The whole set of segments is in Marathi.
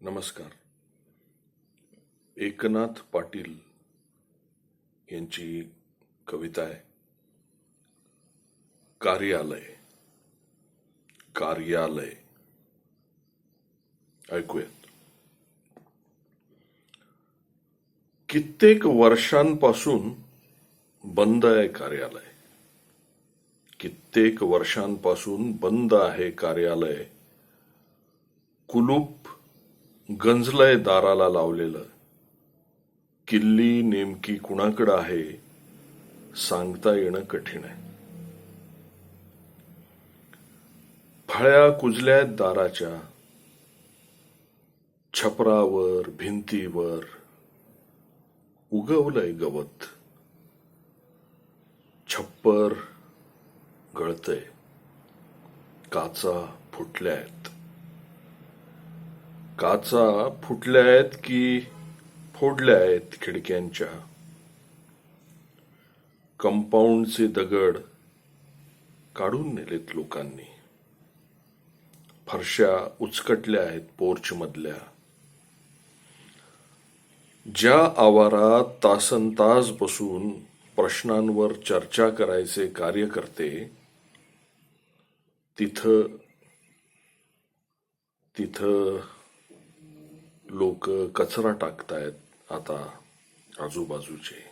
नमस्कार. एकनाथ पाटील यांची कविता आहे. कार्यालय. कार्यालय. ऐकूयात. कित्येक वर्षांपासून बंद आहे कार्यालय. कित्येक वर्षांपासून बंद आहे कार्यालय. कुलूप गंजलय दाराला लावलेलं. किल्ली नेमकी कुणाकडं आहे सांगता येणं कठीण आहे. फळ्या कुजल्या दाराच्या छपरावर भिंतीवर उगवलंय गवत. छप्पर गळतय काचा फुटल्या आहेत काचा फुटल्या आहेत की फोडल्या आहेत खिडक्यांच्या? कंपाऊंडचे दगड काढून नेलेत लोकांनी. फरशा उचकटल्या आहेत पोर्च मधल्या ज्या आवारात तासन तास बसून प्रश्नांवर चर्चा करायचे कार्य करते तिथं तिथं लोक कचरा टाकतायत आता आजूबाजूचे.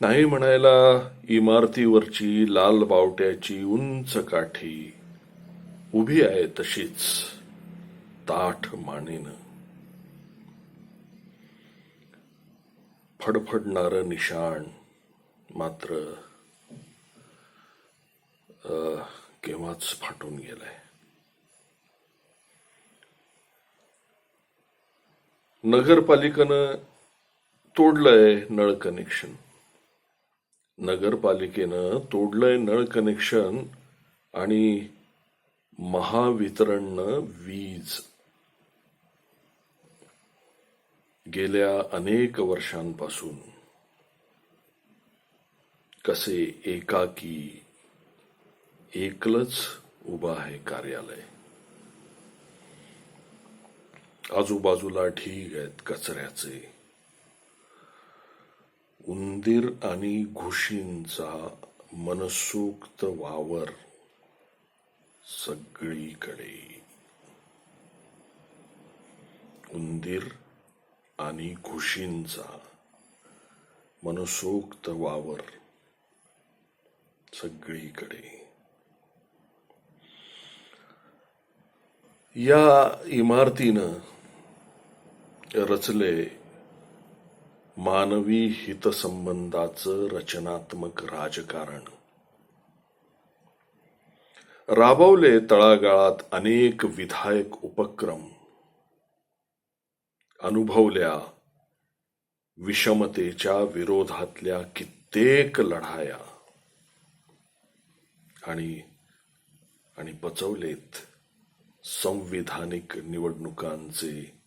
नाही म्हणायला इमारतीवरची लाल बावट्याची उंच काठी उभी आहे तशीच ताठ मानेनं. फडफडणार निशाण मात्र केव्हाच फाटून गेलाय. नगरपालिकेनं तोडलंय नळ कनेक्शन नगरपालिकेनं तोडलंय नळ कनेक्शन आणि महावितरणनं वीज. गेल्या अनेक वर्षांपासून कसे एकाकी एकलच उभा आहे कार्यालय. आजूबाजूला ढीग आहेत कचऱ्याचे. उंदीर आणि घुशींचा मनसोक्त वावर सगळीकडे. उंदीर आणि घुशींचा मनसोक्त वावर सगळीकडे. या इमारतीनं रचले. मानवी हितसंबंधाचं रचनात्मक राजकारण. राबवले तळागाळात अनेक विधायक उपक्रम. अनुभवल्या विषमतेच्या विरोधातल्या कित्येक लढाया. आणि आणि बचवलेत संविधानिक निवडणुकांचे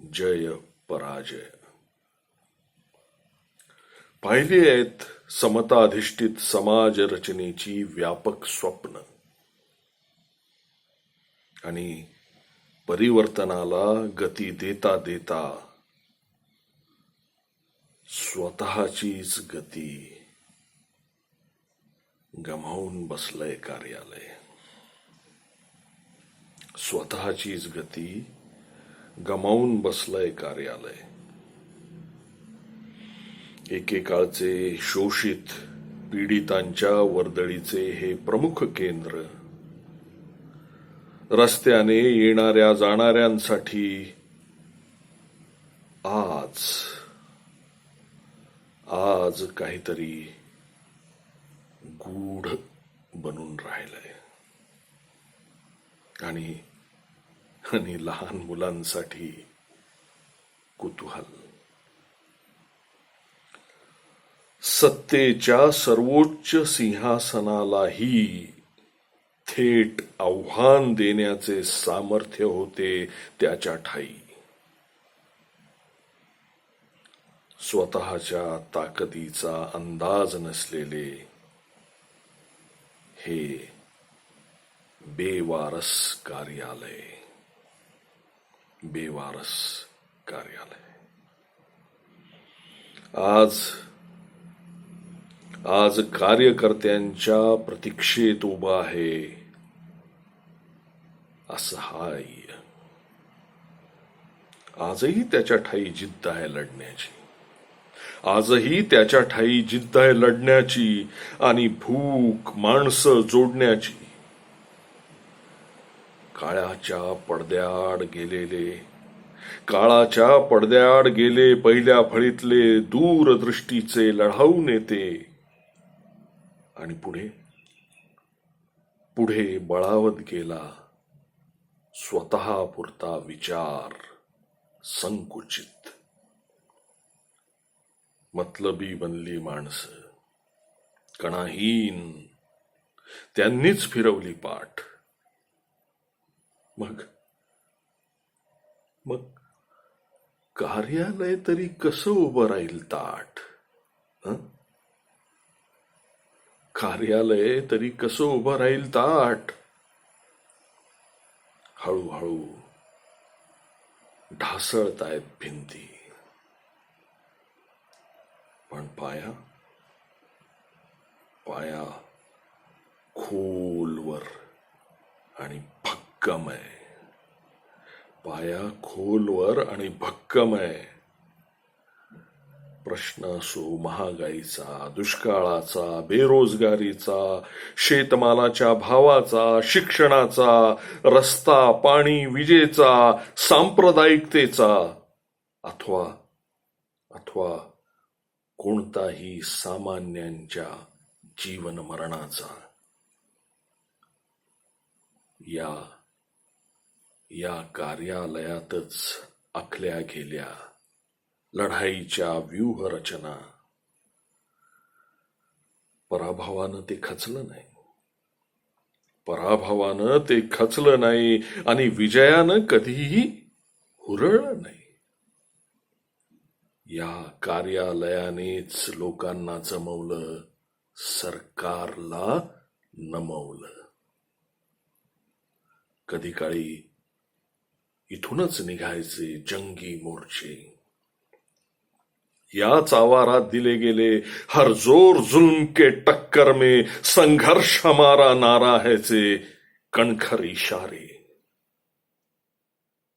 जय पराजय. पाहिली आहेत समताधिष्ठित समाज रचनेची व्यापक स्वप्न. आणि परिवर्तनाला गती देता देता स्वतःचीच गती गमावून बसलंय कार्यालय. स्वतःचीच गती गमावून बसलंय कार्यालय. एकेकाळचे शोषित पीडितांच्या वर्दळीचे हे प्रमुख केंद्र. रस्त्याने येणाऱ्या जाणाऱ्यांसाठी आज आज काहीतरी गूढ बनून राहिलंय. आणि आणि लहान मुलांसाठी कुतूहल. सत्तेच्या सर्वोच्च सिंहासनालाही थेट आव्हान देण्याचे सामर्थ्य होते त्याच्या ठाई. स्वतःच्या ताकदीचा अंदाज नसलेले हे बेवारस कार्यालय. बेवारस कार्यालय। आज आज कार्यकर्त्यांच्या प्रतीक्षेत उभा आहे असहाय. आजही त्याच्या ठाई जिद्द आहे लढण्याची. आजही त्याच्या ठाई जिद्द आहे लढण्याची आणि भूक माणसं जोडण्याची. काळाच्या पडद्याआड गेलेले. काळाच्या पडद्याआड गेले पहिल्या फळीतले दूरदृष्टीचे लढाऊ नेते आणि पुढे? पुढे बळावत गेला. स्वतः पुरता विचार संकुचित. मतलबी बनली माणसं. कणाहीन. त्यांनीच फिरवली पाठ. मग? मग कार्यालय तरी कसं उभं राहील ताट? कार्यालय तरी कसं उभं राहील ताट? हळूहळू ढासळतायत भिंती. पण पाया पाया खोलवर आणि भक्कम आहे. पाया खोलवर आणि भक्कम आहे. प्रश्न असो महागाईचा दुष्काळाचा बेरोजगारीचा शेतमालाच्या भावाचा शिक्षणाचा रस्ता पाणी विजेचा सांप्रदायिकतेचा अथवा अथवा कोणताही सामान्यांच्या जीवन मरणाचा या या कार्यालयातच आखल्या गेल्या. लढाईच्या व्यूहरचना. पराभवानं ते खचलं नाही. पराभवानं ते खचलं नाही आणि विजयानं कधीही हुरळलं नाही. या कार्यालयानेच लोकांना जमवलं सरकारला नमवलं. कधी काळी इथूनच निघायचे जंगी मोर्चे याच आवारात दिले गेले हर जोर जुल्म के टक्कर में संघर्ष हमारा नारा ह्याचे कणखर इशारे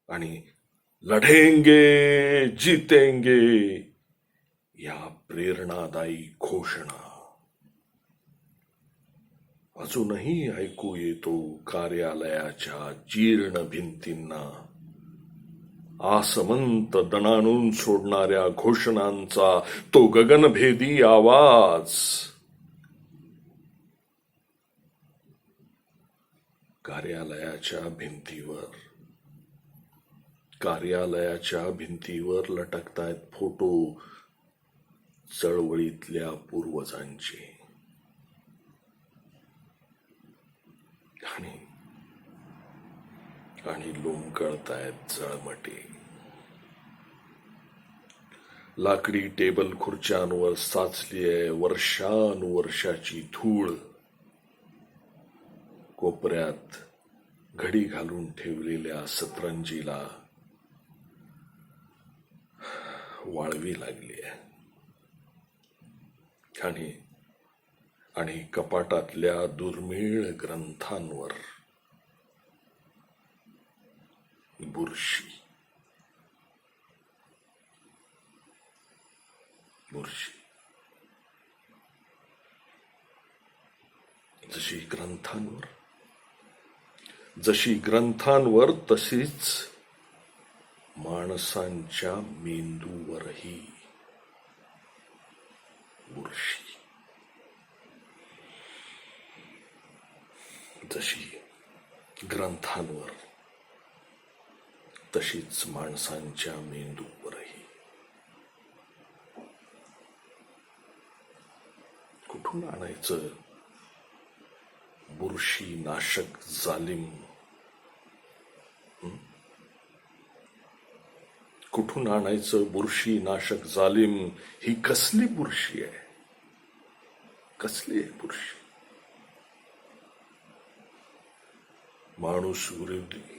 आणि लढेंगे जीतेंगे या प्रेरणादायी घोषणा अजूनही ऐकू येतो कार्यालयाच्या जीर्ण भिंतींना आसमंत दणाणून सोडणाऱ्या घोषणांचा तो गगनभेदी आवाज. कार्यालयाच्या भिंतीवर. कार्यालयाच्या भिंतीवर लटकतायत फोटो चळवळीतल्या पूर्वजांचे. आणि आणि लोंबकळतायत जळमटे. लाकडी टेबल खुर्च्यांवर साचली आहे वर्षानुवर्षाची धूळ. कोपऱ्यात घडी घालून ठेवलेल्या सतरंजीला वाळवी लागली आहे आणि आणि कपाटातल्या दुर्मिळ ग्रंथांवर बुरशी बुरशी जशी ग्रंथांवर जशी ग्रंथांवर तशीच माणसांच्या मेंदूवरही बुरशी. जशी ग्रंथांवर तशीच माणसांच्या मेंदूवरही. कुठून आणायचं? बुरशी नाशक जालिम कुठून आणायचं बुरशी नाशक जालिम? ही कसली बुरशी आहे? कसली आहे बुरशी? माणूस विरोधी.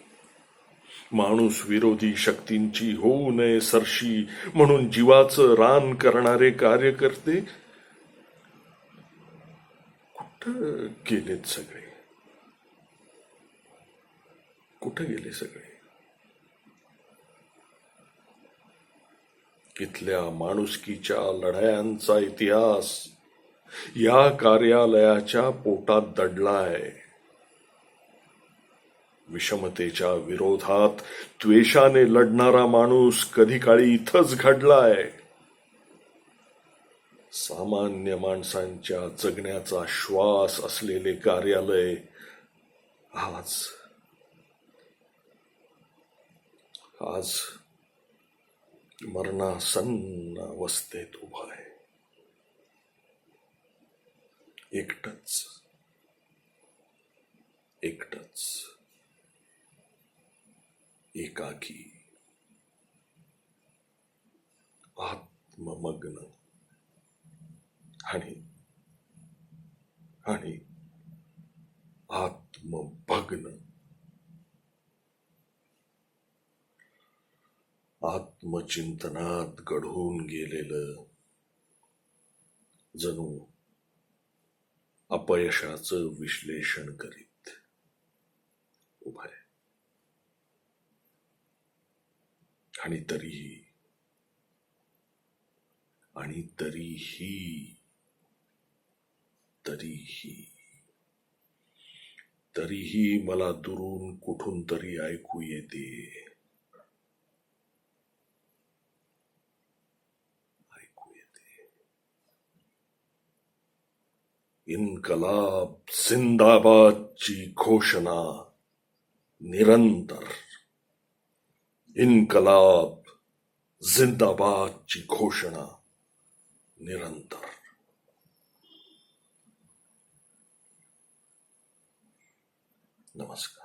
माणूस विरोधी शक्तींची होऊ नये सरशी म्हणून जीवाचं रान करणारे कार्यकर्ते कुठं गेलेत सगळे? कुठे गेले सगळे? इथल्या माणुसकीच्या लढायांचा इतिहास या कार्यालयाच्या पोटात दडलाय. विषमतेच्या विरोधात द्वेषाने लढणारा माणूस कधी काळी इथंच घडलाय? सामान्य माणसांच्या जगण्याचा श्वास असलेले कार्यालय आज आज मरणासन्न अवस्थेत उभा आहे. एकटच एकटच. एकाकी. आत्ममग्न. आणि आणि आत्मभग्न आत्मचिंतनात घडून गेलेलं जणू अपयशाचं विश्लेषण करीत. आणि तरीही आणि तरीही तरीही तरीही मला दुरून कुठून तरी ऐकू येते. ऐकू येते. इन्कलाब जिंदाबादची घोषणा निरंतर. इन्कलाब जिंदाबादची घोषणा निरंतर। नमस्कार।